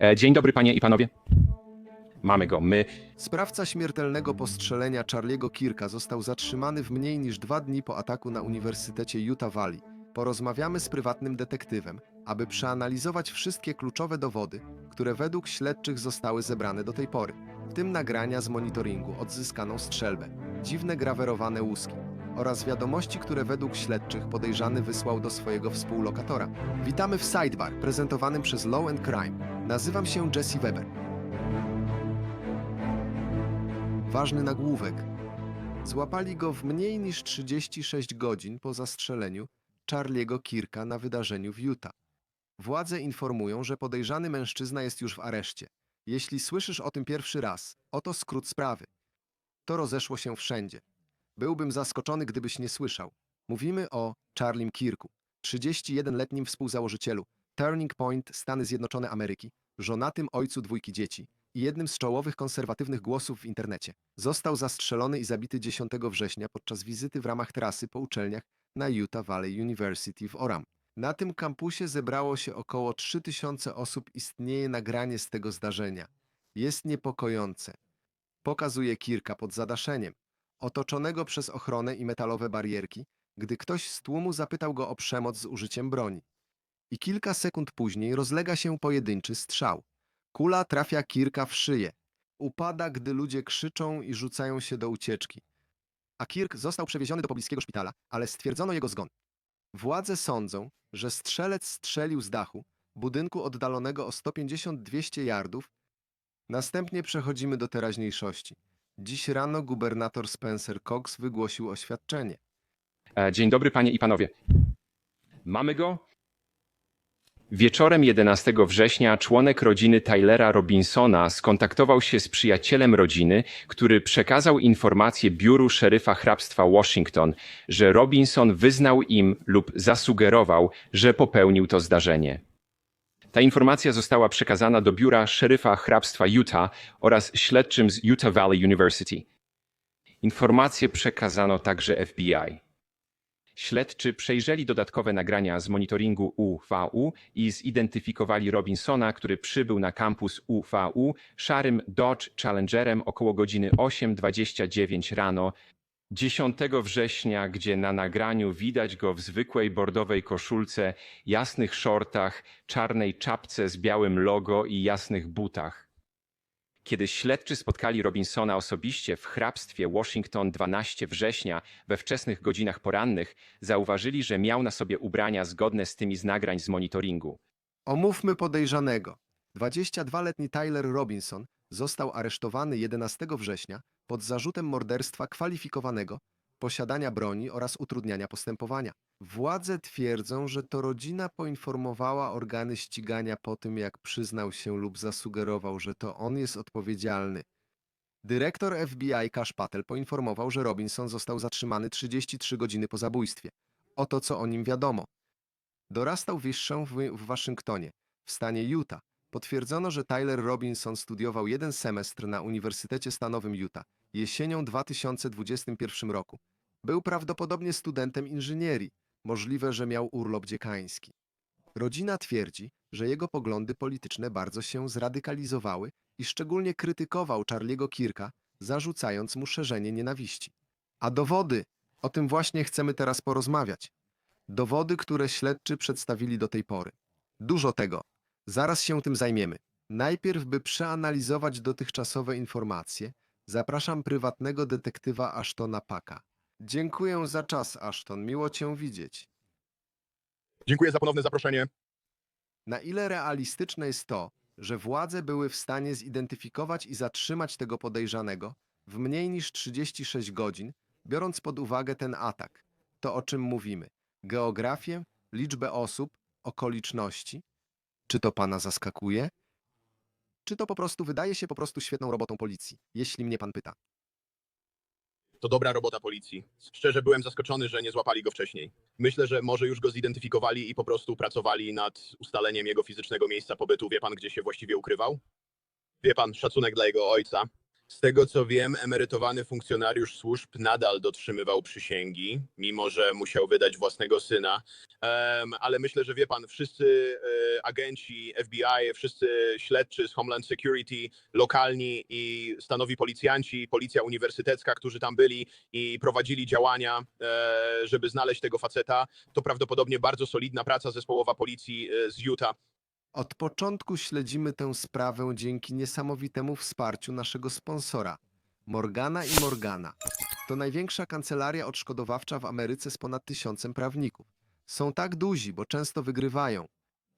E, Dzień dobry panie i panowie. Mamy go. My Sprawca śmiertelnego postrzelenia Charliego Kirka został zatrzymany w mniej niż dwa dni po ataku na Uniwersytecie Utah Valley. Porozmawiamy z prywatnym detektywem, aby przeanalizować wszystkie kluczowe dowody, które według śledczych zostały zebrane do tej pory, w tym nagrania z monitoringu odzyskaną strzelbę, dziwne grawerowane łuski oraz wiadomości, które według śledczych podejrzany wysłał do swojego współlokatora. Witamy w Sidebar, prezentowanym przez Law and Crime. Nazywam się Jesse Weber. Ważny nagłówek. Złapali go w mniej niż 36 godzin po zastrzeleniu Charliego Kirka na wydarzeniu w Utah. Władze informują, że podejrzany mężczyzna jest już w areszcie. Jeśli słyszysz o tym pierwszy raz, oto skrót sprawy. To rozeszło się wszędzie. Byłbym zaskoczony, gdybyś nie słyszał. Mówimy o Charlim Kirku, 31-letnim współzałożycielu Turning Point Stany Zjednoczone Ameryki, żonatym ojcu dwójki dzieci i jednym z czołowych konserwatywnych głosów w internecie. Został zastrzelony i zabity 10 września podczas wizyty w ramach trasy po uczelniach na Utah Valley University w Orem. Na tym kampusie zebrało się około 3000 osób. Istnieje nagranie z tego zdarzenia. Jest niepokojące. Pokazuje Kirka pod zadaszeniem, otoczonego przez ochronę i metalowe barierki, gdy ktoś z tłumu zapytał go o przemoc z użyciem broni. I kilka sekund później rozlega się pojedynczy strzał. Kula trafia Kirka w szyję. Upada, gdy ludzie krzyczą i rzucają się do ucieczki. A Kirk został przewieziony do pobliskiego szpitala, ale stwierdzono jego zgon. Władze sądzą, że strzelec strzelił z dachu, budynku oddalonego o 150-200 yardów. Następnie przechodzimy do teraźniejszości. Dziś rano gubernator Spencer Cox wygłosił oświadczenie. E, Dzień dobry panie i panowie. Mamy go? Wieczorem 11 września członek rodziny Tylera Robinsona skontaktował się z przyjacielem rodziny, który przekazał informację biuru szeryfa hrabstwa Washington, że Robinson wyznał im lub zasugerował, że popełnił to zdarzenie. Ta informacja została przekazana do biura szeryfa hrabstwa Utah oraz śledczym z Utah Valley University. Informacje przekazano także FBI. Śledczy przejrzeli dodatkowe nagrania z monitoringu UVU i zidentyfikowali Robinsona, który przybył na kampus UVU szarym Dodge Challengerem około godziny 8.29 rano 10 września, gdzie na nagraniu widać go w zwykłej bordowej koszulce, jasnych shortach, czarnej czapce z białym logo i jasnych butach. Kiedy śledczy spotkali Robinsona osobiście w hrabstwie Washington 12 września we wczesnych godzinach porannych, zauważyli, że miał na sobie ubrania zgodne z tymi z nagrań z monitoringu. Omówmy podejrzanego. 22-letni Tyler Robinson został aresztowany 11 września pod zarzutem morderstwa kwalifikowanego, posiadania broni oraz utrudniania postępowania. Władze twierdzą, że to rodzina poinformowała organy ścigania po tym, jak przyznał się lub zasugerował, że to on jest odpowiedzialny. Dyrektor FBI Cash Patel poinformował, że Robinson został zatrzymany 33 godziny po zabójstwie. Oto co o nim wiadomo. Dorastał wyższą w, w Waszyngtonie, w stanie Utah. Potwierdzono, że Tyler Robinson studiował jeden semestr na Uniwersytecie Stanowym Utah jesienią 2021 roku. Był prawdopodobnie studentem inżynierii, możliwe, że miał urlop dziekański. Rodzina twierdzi, że jego poglądy polityczne bardzo się zradykalizowały i szczególnie krytykował Charliego Kirka, zarzucając mu szerzenie nienawiści. A dowody? O tym właśnie chcemy teraz porozmawiać. Dowody, które śledczy przedstawili do tej pory. Dużo tego. Zaraz się tym zajmiemy. Najpierw, by przeanalizować dotychczasowe informacje, zapraszam prywatnego detektywa Ashtona Paka. Dziękuję za czas, Ashton. Miło cię widzieć. Dziękuję za ponowne zaproszenie. Na ile realistyczne jest to, że władze były w stanie zidentyfikować i zatrzymać tego podejrzanego w mniej niż 36 godzin, biorąc pod uwagę ten atak? To o czym mówimy? Geografię, liczbę osób, okoliczności? Czy to pana zaskakuje? Czy to po prostu wydaje się po prostu świetną robotą policji, jeśli mnie pan pyta? To dobra robota policji. Szczerze byłem zaskoczony, że nie złapali go wcześniej. Myślę, że może już go zidentyfikowali i po prostu pracowali nad ustaleniem jego fizycznego miejsca pobytu. Wie pan, gdzie się właściwie ukrywał? Wie pan, szacunek dla jego ojca. Z tego co wiem, emerytowany funkcjonariusz służb nadal dotrzymywał przysięgi, mimo że musiał wydać własnego syna. Em, ale myślę, że wie pan, wszyscy e, agenci FBI, wszyscy śledczy z Homeland Security, lokalni i stanowi policjanci, policja uniwersytecka, którzy tam byli i prowadzili działania, e, żeby znaleźć tego faceta, to prawdopodobnie bardzo solidna praca zespołowa policji e, z Utah. Od początku śledzimy tę sprawę dzięki niesamowitemu wsparciu naszego sponsora, Morgana i Morgana. To największa kancelaria odszkodowawcza w Ameryce z ponad tysiącem prawników. Są tak duzi, bo często wygrywają.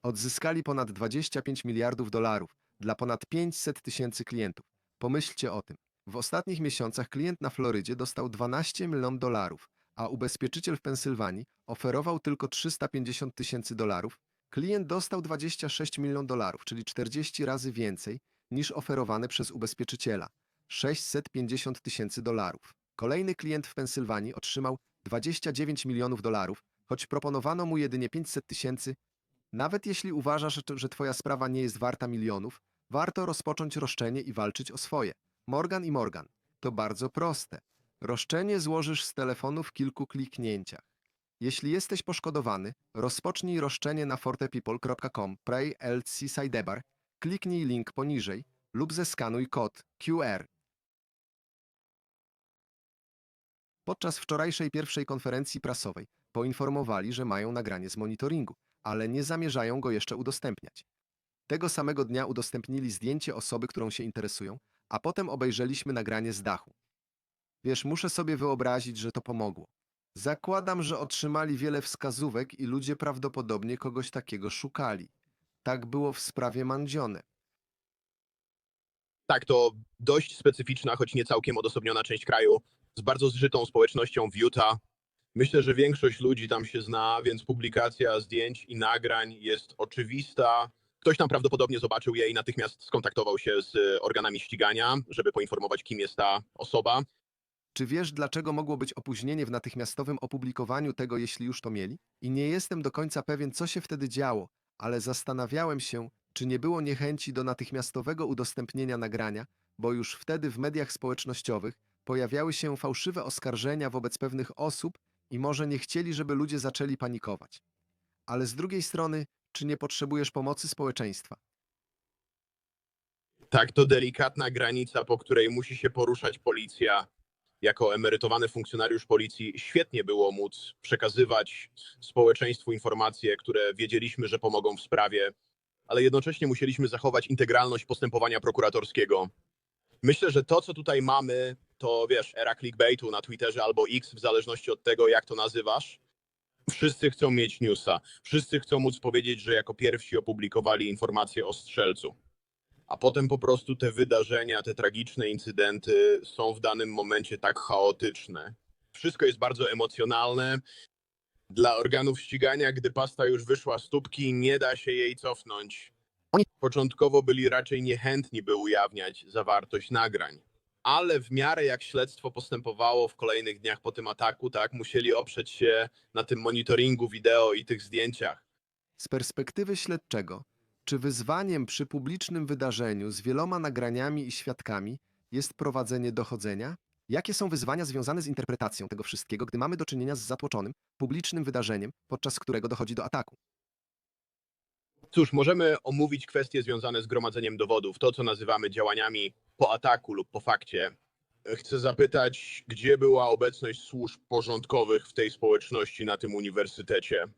Odzyskali ponad 25 miliardów dolarów dla ponad 500 tysięcy klientów. Pomyślcie o tym. W ostatnich miesiącach klient na Florydzie dostał 12 milionów dolarów, a ubezpieczyciel w Pensylwanii oferował tylko 350 tysięcy dolarów Klient dostał 26 milionów dolarów, czyli 40 razy więcej niż oferowane przez ubezpieczyciela 650 tysięcy dolarów. Kolejny klient w Pensylwanii otrzymał 29 milionów dolarów, choć proponowano mu jedynie 500 tysięcy. Nawet jeśli uważasz, że Twoja sprawa nie jest warta milionów, warto rozpocząć roszczenie i walczyć o swoje. Morgan i Morgan. To bardzo proste. Roszczenie złożysz z telefonu w kilku kliknięciach. Jeśli jesteś poszkodowany, rozpocznij roszczenie na fortepeople.com pray LC Sidebar, kliknij link poniżej lub zeskanuj kod QR. Podczas wczorajszej pierwszej konferencji prasowej poinformowali, że mają nagranie z monitoringu, ale nie zamierzają go jeszcze udostępniać. Tego samego dnia udostępnili zdjęcie osoby, którą się interesują, a potem obejrzeliśmy nagranie z dachu. Wiesz, muszę sobie wyobrazić, że to pomogło. Zakładam, że otrzymali wiele wskazówek i ludzie prawdopodobnie kogoś takiego szukali. Tak było w sprawie Mandzione. Tak, to dość specyficzna, choć nie całkiem odosobniona część kraju, z bardzo zżytą społecznością w Utah. Myślę, że większość ludzi tam się zna, więc publikacja zdjęć i nagrań jest oczywista. Ktoś tam prawdopodobnie zobaczył je i natychmiast skontaktował się z e, organami ścigania, żeby poinformować, kim jest ta osoba. Czy wiesz, dlaczego mogło być opóźnienie w natychmiastowym opublikowaniu tego, jeśli już to mieli? I nie jestem do końca pewien, co się wtedy działo, ale zastanawiałem się, czy nie było niechęci do natychmiastowego udostępnienia nagrania, bo już wtedy w mediach społecznościowych pojawiały się fałszywe oskarżenia wobec pewnych osób i może nie chcieli, żeby ludzie zaczęli panikować. Ale z drugiej strony, czy nie potrzebujesz pomocy społeczeństwa? Tak, to delikatna granica, po której musi się poruszać policja. Jako emerytowany funkcjonariusz policji świetnie było móc przekazywać społeczeństwu informacje, które wiedzieliśmy, że pomogą w sprawie, ale jednocześnie musieliśmy zachować integralność postępowania prokuratorskiego. Myślę, że to, co tutaj mamy, to wiesz, era clickbaitu na Twitterze albo X, w zależności od tego, jak to nazywasz. Wszyscy chcą mieć newsa. Wszyscy chcą móc powiedzieć, że jako pierwsi opublikowali informacje o strzelcu a potem po prostu te wydarzenia, te tragiczne incydenty są w danym momencie tak chaotyczne. Wszystko jest bardzo emocjonalne. Dla organów ścigania, gdy pasta już wyszła z tubki, nie da się jej cofnąć. Początkowo byli raczej niechętni, by ujawniać zawartość nagrań. Ale w miarę jak śledztwo postępowało w kolejnych dniach po tym ataku, tak, musieli oprzeć się na tym monitoringu wideo i tych zdjęciach. Z perspektywy śledczego, czy wyzwaniem przy publicznym wydarzeniu z wieloma nagraniami i świadkami jest prowadzenie dochodzenia? Jakie są wyzwania związane z interpretacją tego wszystkiego, gdy mamy do czynienia z zatłoczonym, publicznym wydarzeniem, podczas którego dochodzi do ataku? Cóż, możemy omówić kwestie związane z gromadzeniem dowodów, to co nazywamy działaniami po ataku lub po fakcie. Chcę zapytać, gdzie była obecność służb porządkowych w tej społeczności na tym uniwersytecie?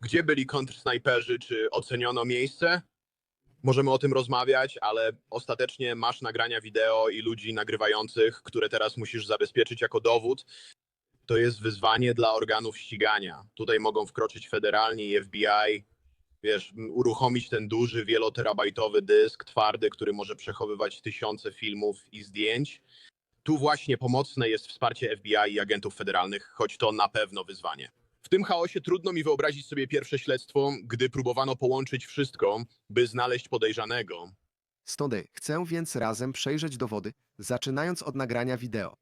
Gdzie byli kontrsnajperzy? Czy oceniono miejsce? Możemy o tym rozmawiać, ale ostatecznie masz nagrania wideo i ludzi nagrywających, które teraz musisz zabezpieczyć jako dowód. To jest wyzwanie dla organów ścigania. Tutaj mogą wkroczyć federalni i FBI, wiesz, uruchomić ten duży, wieloterabajtowy dysk twardy, który może przechowywać tysiące filmów i zdjęć. Tu właśnie pomocne jest wsparcie FBI i agentów federalnych, choć to na pewno wyzwanie. W tym chaosie trudno mi wyobrazić sobie pierwsze śledztwo, gdy próbowano połączyć wszystko, by znaleźć podejrzanego. Stąd chcę więc razem przejrzeć dowody, zaczynając od nagrania wideo.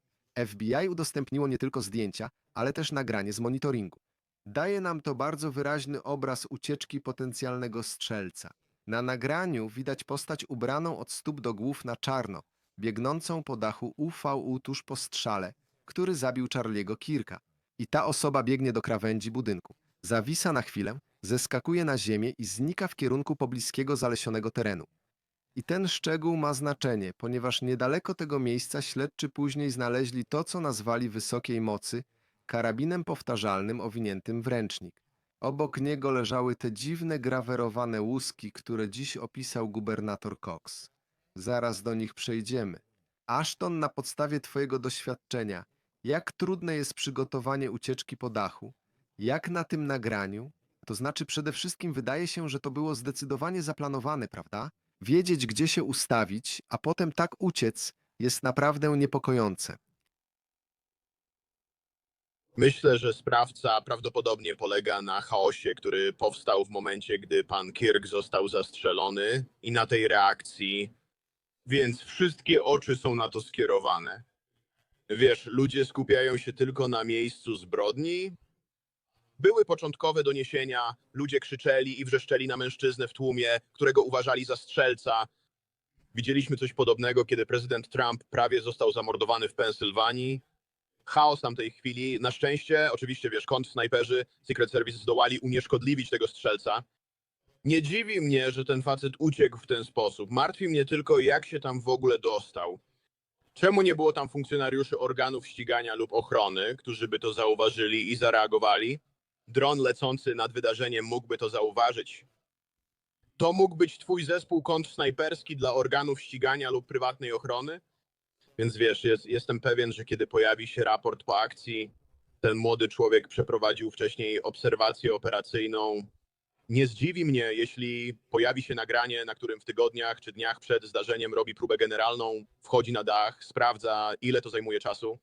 FBI udostępniło nie tylko zdjęcia, ale też nagranie z monitoringu. Daje nam to bardzo wyraźny obraz ucieczki potencjalnego strzelca. Na nagraniu widać postać ubraną od stóp do głów na czarno, biegnącą po dachu UVU tuż po strzale, który zabił Charliego Kirka. I ta osoba biegnie do krawędzi budynku. Zawisa na chwilę, zeskakuje na ziemię i znika w kierunku pobliskiego zalesionego terenu. I ten szczegół ma znaczenie, ponieważ niedaleko tego miejsca śledczy później znaleźli to, co nazwali wysokiej mocy karabinem powtarzalnym owiniętym w ręcznik. Obok niego leżały te dziwne grawerowane łuski, które dziś opisał gubernator Cox. Zaraz do nich przejdziemy. Ashton, na podstawie Twojego doświadczenia, jak trudne jest przygotowanie ucieczki po dachu? Jak na tym nagraniu? To znaczy, przede wszystkim wydaje się, że to było zdecydowanie zaplanowane, prawda? Wiedzieć, gdzie się ustawić, a potem tak uciec, jest naprawdę niepokojące. Myślę, że sprawca prawdopodobnie polega na chaosie, który powstał w momencie, gdy pan Kirk został zastrzelony i na tej reakcji, więc wszystkie oczy są na to skierowane. Wiesz, ludzie skupiają się tylko na miejscu zbrodni. Były początkowe doniesienia, ludzie krzyczeli i wrzeszczeli na mężczyznę w tłumie, którego uważali za strzelca. Widzieliśmy coś podobnego, kiedy prezydent Trump prawie został zamordowany w Pensylwanii chaos tamtej chwili. Na szczęście, oczywiście, wiesz, kontrsnajperzy Secret Service zdołali unieszkodliwić tego strzelca. Nie dziwi mnie, że ten facet uciekł w ten sposób. Martwi mnie tylko, jak się tam w ogóle dostał. Czemu nie było tam funkcjonariuszy organów ścigania lub ochrony, którzy by to zauważyli i zareagowali? Dron lecący nad wydarzeniem mógłby to zauważyć. To mógł być twój zespół kontrsnajperski dla organów ścigania lub prywatnej ochrony? Więc wiesz, jest, jestem pewien, że kiedy pojawi się raport po akcji, ten młody człowiek przeprowadził wcześniej obserwację operacyjną. Nie zdziwi mnie, jeśli pojawi się nagranie, na którym w tygodniach czy dniach przed zdarzeniem robi próbę generalną, wchodzi na dach, sprawdza, ile to zajmuje czasu.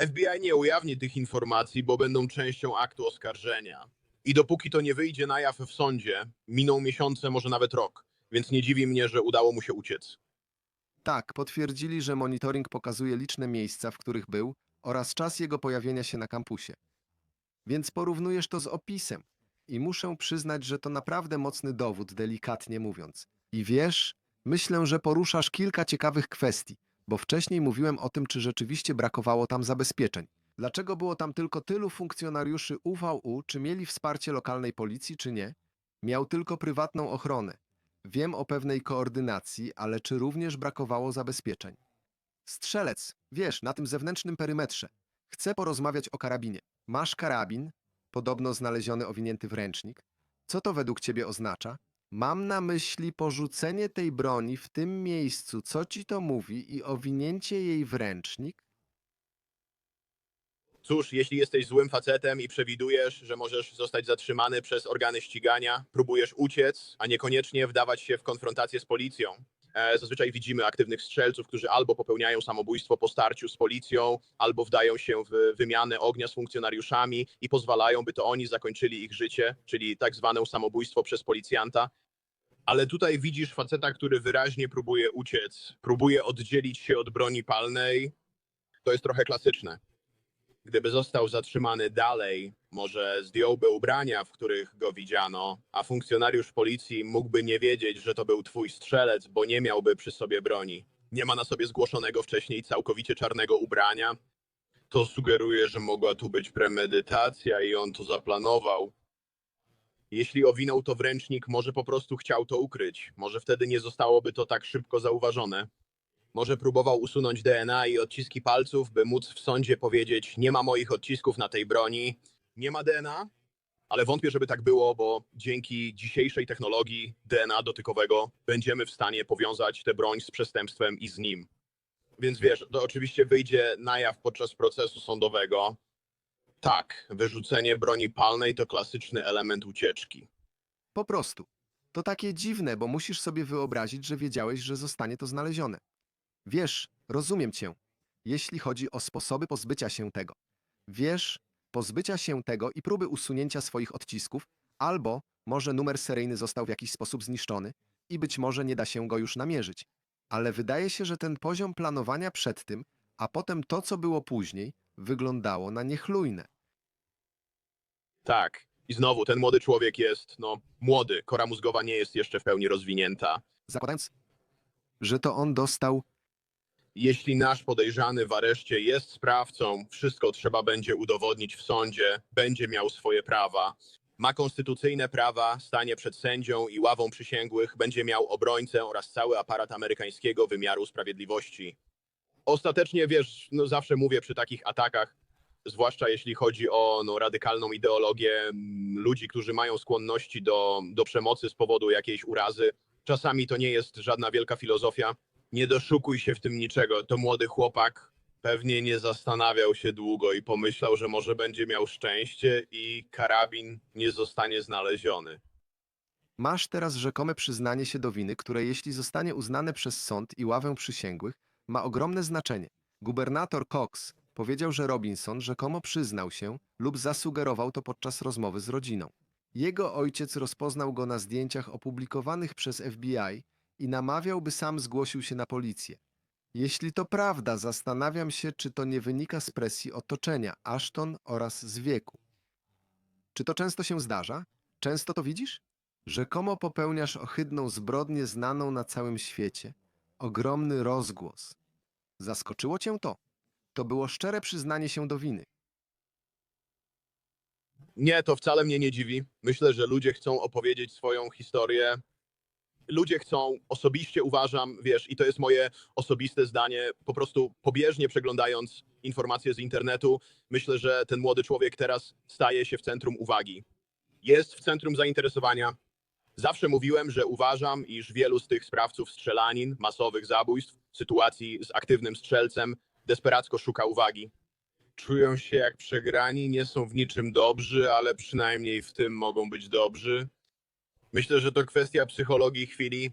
FBI nie ujawni tych informacji, bo będą częścią aktu oskarżenia. I dopóki to nie wyjdzie na jaw w sądzie, miną miesiące, może nawet rok. Więc nie dziwi mnie, że udało mu się uciec. Tak, potwierdzili, że monitoring pokazuje liczne miejsca, w których był oraz czas jego pojawienia się na kampusie. Więc porównujesz to z opisem i muszę przyznać, że to naprawdę mocny dowód, delikatnie mówiąc. I wiesz, myślę, że poruszasz kilka ciekawych kwestii, bo wcześniej mówiłem o tym, czy rzeczywiście brakowało tam zabezpieczeń. Dlaczego było tam tylko tylu funkcjonariuszy UVU, czy mieli wsparcie lokalnej policji, czy nie? Miał tylko prywatną ochronę. Wiem o pewnej koordynacji, ale czy również brakowało zabezpieczeń? Strzelec, wiesz, na tym zewnętrznym perymetrze. Chcę porozmawiać o karabinie. Masz karabin, podobno znaleziony owinięty w ręcznik. Co to według ciebie oznacza? Mam na myśli porzucenie tej broni w tym miejscu. Co ci to mówi i owinięcie jej w ręcznik? Cóż, jeśli jesteś złym facetem i przewidujesz, że możesz zostać zatrzymany przez organy ścigania, próbujesz uciec, a niekoniecznie wdawać się w konfrontację z policją. E, Zazwyczaj widzimy aktywnych strzelców, którzy albo popełniają samobójstwo po starciu z policją, albo wdają się w wymianę ognia z funkcjonariuszami i pozwalają, by to oni zakończyli ich życie, czyli tak zwane samobójstwo przez policjanta. Ale tutaj widzisz faceta, który wyraźnie próbuje uciec, próbuje oddzielić się od broni palnej. To jest trochę klasyczne. Gdyby został zatrzymany dalej, może zdjąłby ubrania, w których go widziano, a funkcjonariusz policji mógłby nie wiedzieć, że to był twój strzelec, bo nie miałby przy sobie broni. Nie ma na sobie zgłoszonego wcześniej całkowicie czarnego ubrania. To sugeruje, że mogła tu być premedytacja i on to zaplanował. Jeśli owinął to w ręcznik, może po prostu chciał to ukryć. Może wtedy nie zostałoby to tak szybko zauważone. Może próbował usunąć DNA i odciski palców, by móc w sądzie powiedzieć: Nie ma moich odcisków na tej broni, nie ma DNA. Ale wątpię, żeby tak było, bo dzięki dzisiejszej technologii DNA dotykowego będziemy w stanie powiązać tę broń z przestępstwem i z nim. Więc wiesz, to oczywiście wyjdzie na jaw podczas procesu sądowego. Tak, wyrzucenie broni palnej to klasyczny element ucieczki. Po prostu. To takie dziwne, bo musisz sobie wyobrazić, że wiedziałeś, że zostanie to znalezione. Wiesz, rozumiem cię, jeśli chodzi o sposoby pozbycia się tego. Wiesz, pozbycia się tego i próby usunięcia swoich odcisków, albo może numer seryjny został w jakiś sposób zniszczony i być może nie da się go już namierzyć. Ale wydaje się, że ten poziom planowania przed tym, a potem to, co było później, wyglądało na niechlujne. Tak. I znowu, ten młody człowiek jest, no, młody. Kora mózgowa nie jest jeszcze w pełni rozwinięta. Zakładając, że to on dostał Jeśli nasz podejrzany w areszcie jest sprawcą, wszystko trzeba będzie udowodnić w sądzie, będzie miał swoje prawa. Ma konstytucyjne prawa, stanie przed sędzią i ławą przysięgłych, będzie miał obrońcę oraz cały aparat amerykańskiego wymiaru sprawiedliwości. Ostatecznie, wiesz, no zawsze mówię przy takich atakach, zwłaszcza jeśli chodzi o no, radykalną ideologię ludzi, którzy mają skłonności do, do przemocy z powodu jakiejś urazy. Czasami to nie jest żadna wielka filozofia. Nie doszukuj się w tym niczego. To młody chłopak pewnie nie zastanawiał się długo i pomyślał, że może będzie miał szczęście i karabin nie zostanie znaleziony. Masz teraz rzekome przyznanie się do winy, które jeśli zostanie uznane przez sąd i ławę przysięgłych, ma ogromne znaczenie. Gubernator Cox powiedział, że Robinson rzekomo przyznał się lub zasugerował to podczas rozmowy z rodziną. Jego ojciec rozpoznał go na zdjęciach opublikowanych przez FBI i namawiał, by sam zgłosił się na policję. Jeśli to prawda, zastanawiam się, czy to nie wynika z presji otoczenia, Ashton oraz z wieku. Czy to często się zdarza? Często to widzisz? Rzekomo popełniasz ohydną zbrodnię znaną na całym świecie. Ogromny rozgłos. Zaskoczyło cię to? To było szczere przyznanie się do winy. Nie, to wcale mnie nie dziwi. Myślę, że ludzie chcą opowiedzieć swoją historię. Ludzie chcą, osobiście uważam, wiesz, i to jest moje osobiste zdanie, po prostu pobieżnie przeglądając informacje z internetu, myślę, że ten młody człowiek teraz staje się w centrum uwagi. Jest w centrum zainteresowania. Zawsze mówiłem, że uważam, iż wielu z tych sprawców strzelanin, masowych zabójstw, sytuacji z aktywnym strzelcem desperacko szuka uwagi. Czują się jak przegrani, nie są w niczym dobrzy, ale przynajmniej w tym mogą być dobrzy. Myślę, że to kwestia psychologii chwili.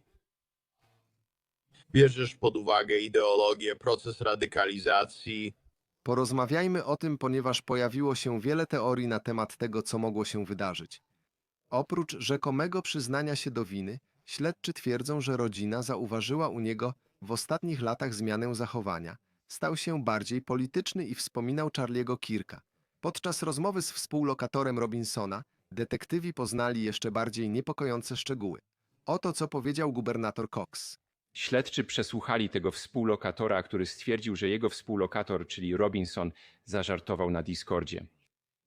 Bierzesz pod uwagę ideologię, proces radykalizacji. Porozmawiajmy o tym, ponieważ pojawiło się wiele teorii na temat tego, co mogło się wydarzyć. Oprócz rzekomego przyznania się do winy, śledczy twierdzą, że rodzina zauważyła u niego w ostatnich latach zmianę zachowania. Stał się bardziej polityczny i wspominał Charliego Kirka. Podczas rozmowy z współlokatorem Robinsona, detektywi poznali jeszcze bardziej niepokojące szczegóły. Oto co powiedział gubernator Cox. Śledczy przesłuchali tego współlokatora, który stwierdził, że jego współlokator, czyli Robinson, zażartował na Discordzie.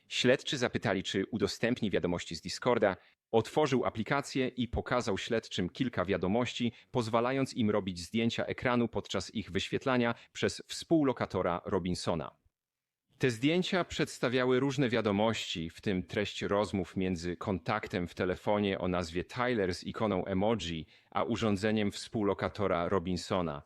Śledczy zapytali, czy udostępni wiadomości z Discorda, otworzył aplikację i pokazał śledczym kilka wiadomości, pozwalając im robić zdjęcia ekranu podczas ich wyświetlania przez współlokatora Robinsona. Te zdjęcia przedstawiały różne wiadomości, w tym treść rozmów między kontaktem w telefonie o nazwie Tyler z ikoną emoji, a urządzeniem współlokatora Robinsona.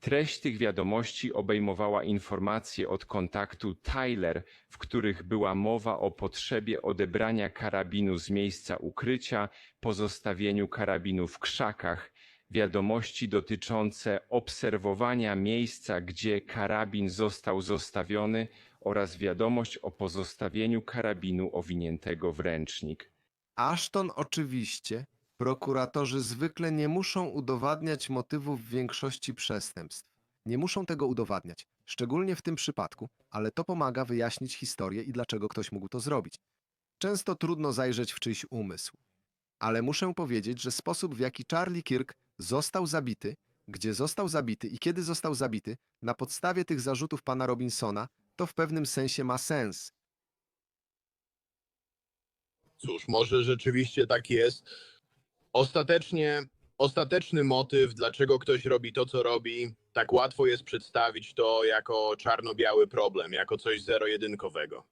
Treść tych wiadomości obejmowała informacje od kontaktu Tyler, w których była mowa o potrzebie odebrania karabinu z miejsca ukrycia, pozostawieniu karabinu w krzakach, wiadomości dotyczące obserwowania miejsca, gdzie karabin został zostawiony oraz wiadomość o pozostawieniu karabinu owiniętego w ręcznik. Ashton oczywiście, prokuratorzy zwykle nie muszą udowadniać motywów większości przestępstw. Nie muszą tego udowadniać, szczególnie w tym przypadku, ale to pomaga wyjaśnić historię i dlaczego ktoś mógł to zrobić. Często trudno zajrzeć w czyjś umysł. Ale muszę powiedzieć, że sposób, w jaki Charlie Kirk został zabity, gdzie został zabity i kiedy został zabity, na podstawie tych zarzutów pana Robinsona, to w pewnym sensie ma sens. Cóż, może rzeczywiście tak jest. Ostatecznie, ostateczny motyw, dlaczego ktoś robi to, co robi, tak łatwo jest przedstawić to jako czarno-biały problem, jako coś zero-jedynkowego.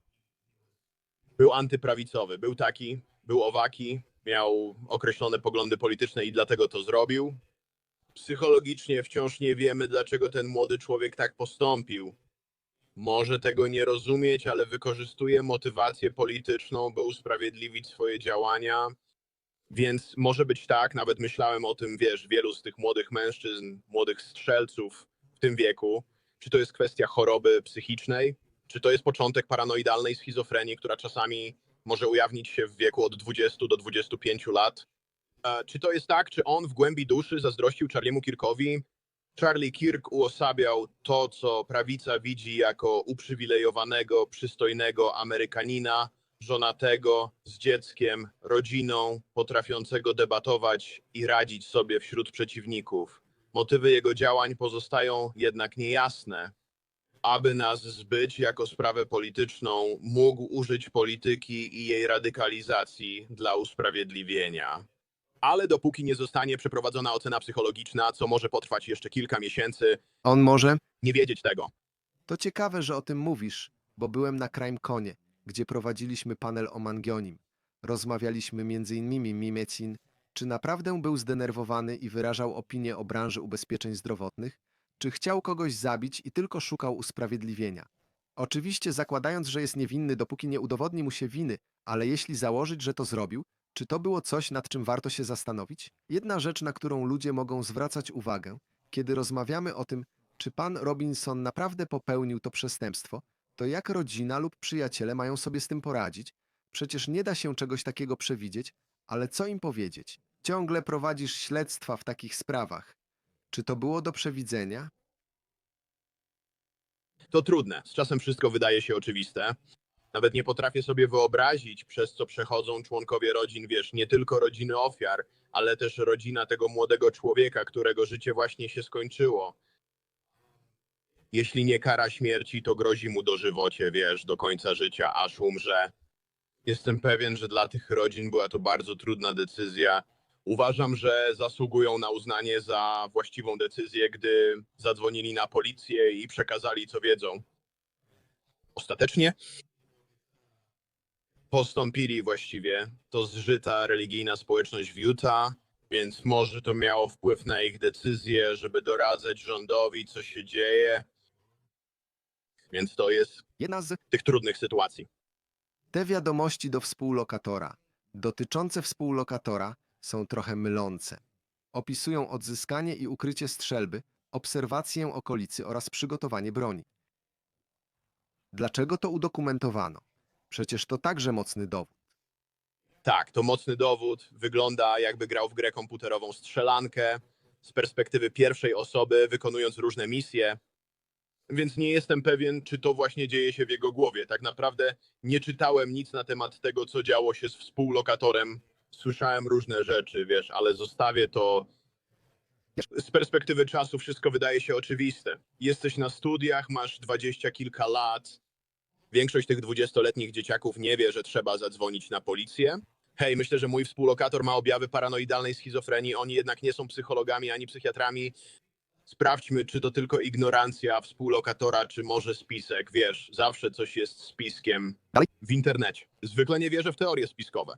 Był antyprawicowy, był taki, był owaki, miał określone poglądy polityczne i dlatego to zrobił. Psychologicznie wciąż nie wiemy, dlaczego ten młody człowiek tak postąpił. Może tego nie rozumieć, ale wykorzystuje motywację polityczną, by usprawiedliwić swoje działania. Więc może być tak, nawet myślałem o tym, wiesz, wielu z tych młodych mężczyzn, młodych strzelców w tym wieku, czy to jest kwestia choroby psychicznej, czy to jest początek paranoidalnej schizofrenii, która czasami może ujawnić się w wieku od 20 do 25 lat. E, Czy to jest tak, czy on w głębi duszy zazdrościł Charliemu Kirkowi? Charlie Kirk uosabiał to, co prawica widzi jako uprzywilejowanego, przystojnego Amerykanina, żonatego, z dzieckiem, rodziną, potrafiącego debatować i radzić sobie wśród przeciwników. Motywy jego działań pozostają jednak niejasne. Aby nas zbyć jako sprawę polityczną, mógł użyć polityki i jej radykalizacji dla usprawiedliwienia. Ale dopóki nie zostanie przeprowadzona ocena psychologiczna, co może potrwać jeszcze kilka miesięcy, On może? nie wiedzieć tego. To ciekawe, że o tym mówisz, bo byłem na CrimeConie, gdzie prowadziliśmy panel o Mangionim. Rozmawialiśmy m.in. Mimecin, czy naprawdę był zdenerwowany i wyrażał opinię o branży ubezpieczeń zdrowotnych, czy chciał kogoś zabić i tylko szukał usprawiedliwienia. Oczywiście zakładając, że jest niewinny, dopóki nie udowodni mu się winy, ale jeśli założyć, że to zrobił, czy to było coś, nad czym warto się zastanowić? Jedna rzecz, na którą ludzie mogą zwracać uwagę, kiedy rozmawiamy o tym, czy pan Robinson naprawdę popełnił to przestępstwo, to jak rodzina lub przyjaciele mają sobie z tym poradzić? Przecież nie da się czegoś takiego przewidzieć, ale co im powiedzieć? Ciągle prowadzisz śledztwa w takich sprawach. Czy to było do przewidzenia? To trudne. Z czasem wszystko wydaje się oczywiste. Nawet nie potrafię sobie wyobrazić, przez co przechodzą członkowie rodzin, wiesz, nie tylko rodziny ofiar, ale też rodzina tego młodego człowieka, którego życie właśnie się skończyło. Jeśli nie kara śmierci, to grozi mu dożywocie, wiesz, do końca życia, aż umrze. Jestem pewien, że dla tych rodzin była to bardzo trudna decyzja. Uważam, że zasługują na uznanie za właściwą decyzję, gdy zadzwonili na policję i przekazali, co wiedzą. Ostatecznie postąpili właściwie. To zżyta religijna społeczność w Utah, więc może to miało wpływ na ich decyzję, żeby doradzać rządowi, co się dzieje. Więc to jest Jedna z tych trudnych sytuacji. te wiadomości do współlokatora dotyczące współlokatora są trochę mylące. Opisują odzyskanie i ukrycie strzelby, obserwację okolicy oraz przygotowanie broni. Dlaczego to udokumentowano? Przecież to także mocny dowód. Tak, to mocny dowód. Wygląda jakby grał w grę komputerową strzelankę z perspektywy pierwszej osoby, wykonując różne misje. Więc nie jestem pewien, czy to właśnie dzieje się w jego głowie. Tak naprawdę nie czytałem nic na temat tego, co działo się z współlokatorem. Słyszałem różne rzeczy, wiesz, ale zostawię to. Z perspektywy czasu wszystko wydaje się oczywiste. Jesteś na studiach, masz dwadzieścia kilka lat. Większość tych dwudziestoletnich dzieciaków nie wie, że trzeba zadzwonić na policję. Hej, myślę, że mój współlokator ma objawy paranoidalnej schizofrenii. Oni jednak nie są psychologami ani psychiatrami. Sprawdźmy, czy to tylko ignorancja współlokatora, czy może spisek. Wiesz, zawsze coś jest spiskiem w internecie. Zwykle nie wierzę w teorie spiskowe.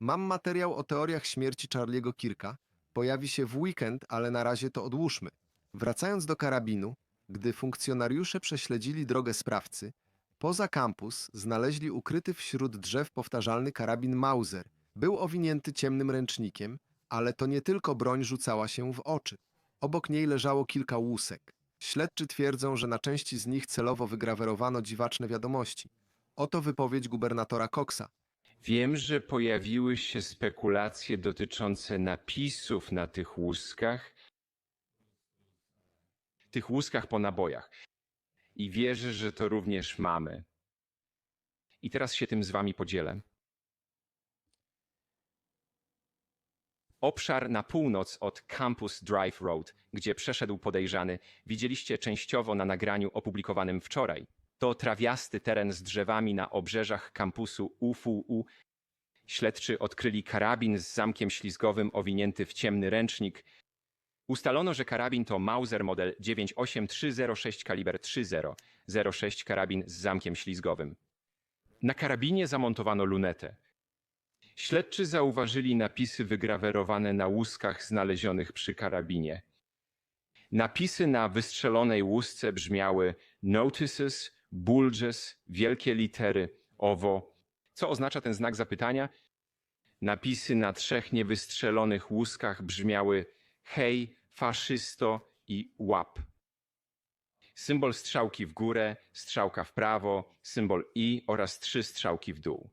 Mam materiał o teoriach śmierci Charlie'ego Kirka. Pojawi się w weekend, ale na razie to odłóżmy. Wracając do karabinu, gdy funkcjonariusze prześledzili drogę sprawcy, poza kampus znaleźli ukryty wśród drzew powtarzalny karabin Mauser. Był owinięty ciemnym ręcznikiem, ale to nie tylko broń rzucała się w oczy. Obok niej leżało kilka łusek. Śledczy twierdzą, że na części z nich celowo wygrawerowano dziwaczne wiadomości. Oto wypowiedź gubernatora Coxa. Wiem, że pojawiły się spekulacje dotyczące napisów na tych łuskach, tych łuskach po nabojach. I wierzę, że to również mamy. I teraz się tym z wami podzielę. Obszar na północ od Campus Drive Road, gdzie przeszedł podejrzany, widzieliście częściowo na nagraniu opublikowanym wczoraj. To trawiasty teren z drzewami na obrzeżach kampusu UFUU. Śledczy odkryli karabin z zamkiem ślizgowym owinięty w ciemny ręcznik. Ustalono, że karabin to Mauser model 98306 kaliber 3.0, 06 karabin z zamkiem ślizgowym. Na karabinie zamontowano lunetę. Śledczy zauważyli napisy wygrawerowane na łuskach znalezionych przy karabinie. Napisy na wystrzelonej łusce brzmiały Notices, Bulges, wielkie litery, owo. Co oznacza ten znak zapytania? Napisy na trzech niewystrzelonych łuskach brzmiały Hej, faszysto i łap. Symbol strzałki w górę, strzałka w prawo, symbol I oraz trzy strzałki w dół.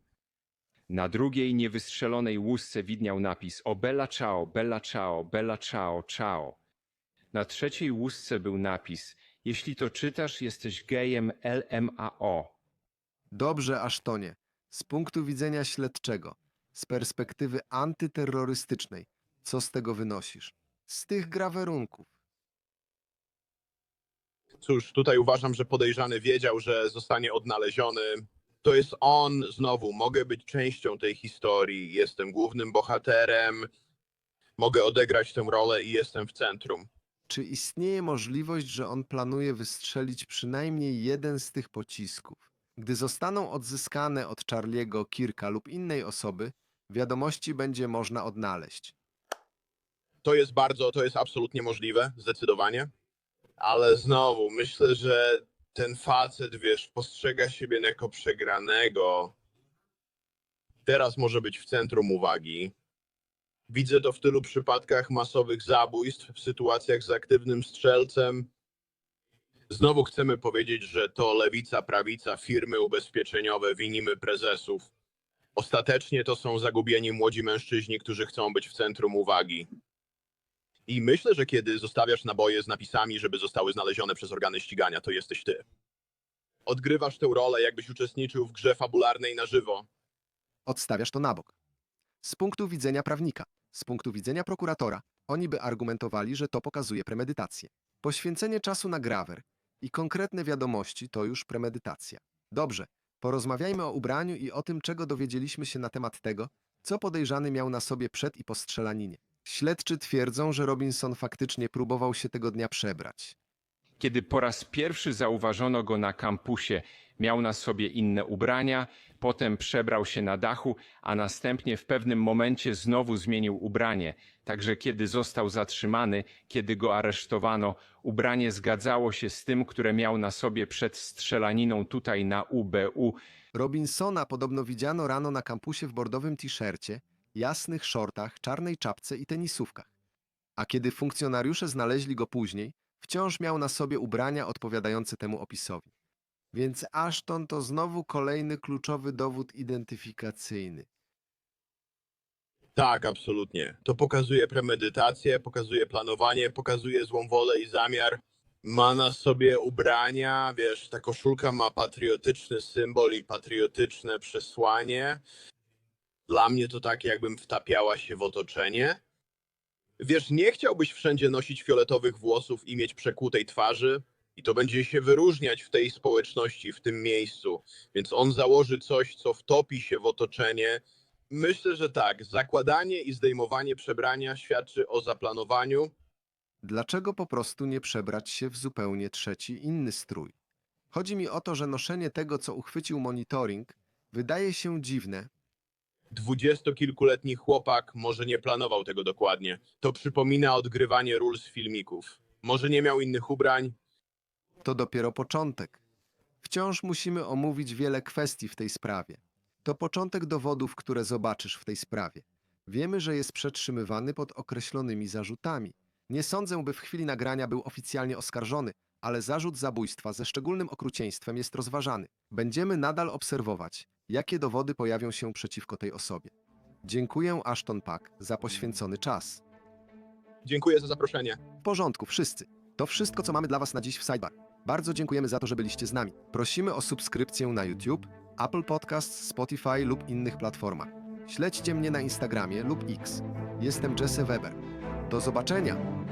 Na drugiej niewystrzelonej łusce widniał napis o Bella Ciao, Bella Ciao, Bella Ciao, Ciao. Na trzeciej łusce był napis Jeśli to czytasz, jesteś gejem LMAO. Dobrze, Asztonie. Z punktu widzenia śledczego, z perspektywy antyterrorystycznej, co z tego wynosisz? Z tych grawerunków, Cóż, tutaj uważam, że podejrzany wiedział, że zostanie odnaleziony. To jest on, znowu, mogę być częścią tej historii, jestem głównym bohaterem, mogę odegrać tę rolę i jestem w centrum. Czy istnieje możliwość, że on planuje wystrzelić przynajmniej jeden z tych pocisków? Gdy zostaną odzyskane od Charliego, Kirka lub innej osoby, wiadomości będzie można odnaleźć. To jest bardzo, to jest absolutnie możliwe, zdecydowanie. Ale znowu, myślę, że ten facet, wiesz, postrzega siebie jako przegranego. Teraz może być w centrum uwagi. Widzę to w tylu przypadkach masowych zabójstw, w sytuacjach z aktywnym strzelcem. Znowu chcemy powiedzieć, że to lewica, prawica, firmy ubezpieczeniowe, winimy prezesów. Ostatecznie to są zagubieni młodzi mężczyźni, którzy chcą być w centrum uwagi. I myślę, że kiedy zostawiasz naboje z napisami, żeby zostały znalezione przez organy ścigania, to jesteś ty. Odgrywasz tę rolę, jakbyś uczestniczył w grze fabularnej na żywo. Odstawiasz to na bok. Z punktu widzenia prawnika, z punktu widzenia prokuratora, oni by argumentowali, że to pokazuje premedytację. Poświęcenie czasu na grawer i konkretne wiadomości to już premedytacja. Dobrze, porozmawiajmy o ubraniu i o tym, czego dowiedzieliśmy się na temat tego, co podejrzany miał na sobie przed i po strzelaninie. Śledczy twierdzą, że Robinson faktycznie próbował się tego dnia przebrać. Kiedy po raz pierwszy zauważono go na kampusie, miał na sobie inne ubrania, potem przebrał się na dachu, a następnie w pewnym momencie znowu zmienił ubranie. Także kiedy został zatrzymany, kiedy go aresztowano, ubranie zgadzało się z tym, które miał na sobie przed strzelaniną tutaj na UBU. Robinsona podobno widziano rano na kampusie w bordowym t-shircie, jasnych shortach, czarnej czapce i tenisówkach. A kiedy funkcjonariusze znaleźli go później, wciąż miał na sobie ubrania odpowiadające temu opisowi. Więc Ashton to znowu kolejny kluczowy dowód identyfikacyjny. Tak, absolutnie. To pokazuje premedytację, pokazuje planowanie, pokazuje złą wolę i zamiar. Ma na sobie ubrania, wiesz, ta koszulka ma patriotyczny symbol i patriotyczne przesłanie. Dla mnie to tak, jakbym wtapiała się w otoczenie. Wiesz, nie chciałbyś wszędzie nosić fioletowych włosów i mieć przekłutej twarzy, i to będzie się wyróżniać w tej społeczności, w tym miejscu. Więc on założy coś, co wtopi się w otoczenie. Myślę, że tak. Zakładanie i zdejmowanie przebrania świadczy o zaplanowaniu. Dlaczego po prostu nie przebrać się w zupełnie trzeci, inny strój? Chodzi mi o to, że noszenie tego, co uchwycił monitoring, wydaje się dziwne, Dwudziestokilkuletni chłopak może nie planował tego dokładnie. To przypomina odgrywanie ról z filmików. Może nie miał innych ubrań, To dopiero początek. Wciąż musimy omówić wiele kwestii w tej sprawie. To początek dowodów, które zobaczysz w tej sprawie. Wiemy, że jest przetrzymywany pod określonymi zarzutami. Nie sądzę, by w chwili nagrania był oficjalnie oskarżony, ale zarzut zabójstwa ze szczególnym okrucieństwem jest rozważany. Będziemy nadal obserwować, jakie dowody pojawią się przeciwko tej osobie. Dziękuję Ashton Pack za poświęcony czas. Dziękuję za zaproszenie. W porządku, wszyscy. To wszystko, co mamy dla Was na dziś w Sidebar. Bardzo dziękujemy za to, że byliście z nami. Prosimy o subskrypcję na YouTube, Apple Podcasts, Spotify lub innych platformach. Śledźcie mnie na Instagramie lub X. Jestem Jesse Weber. Do zobaczenia!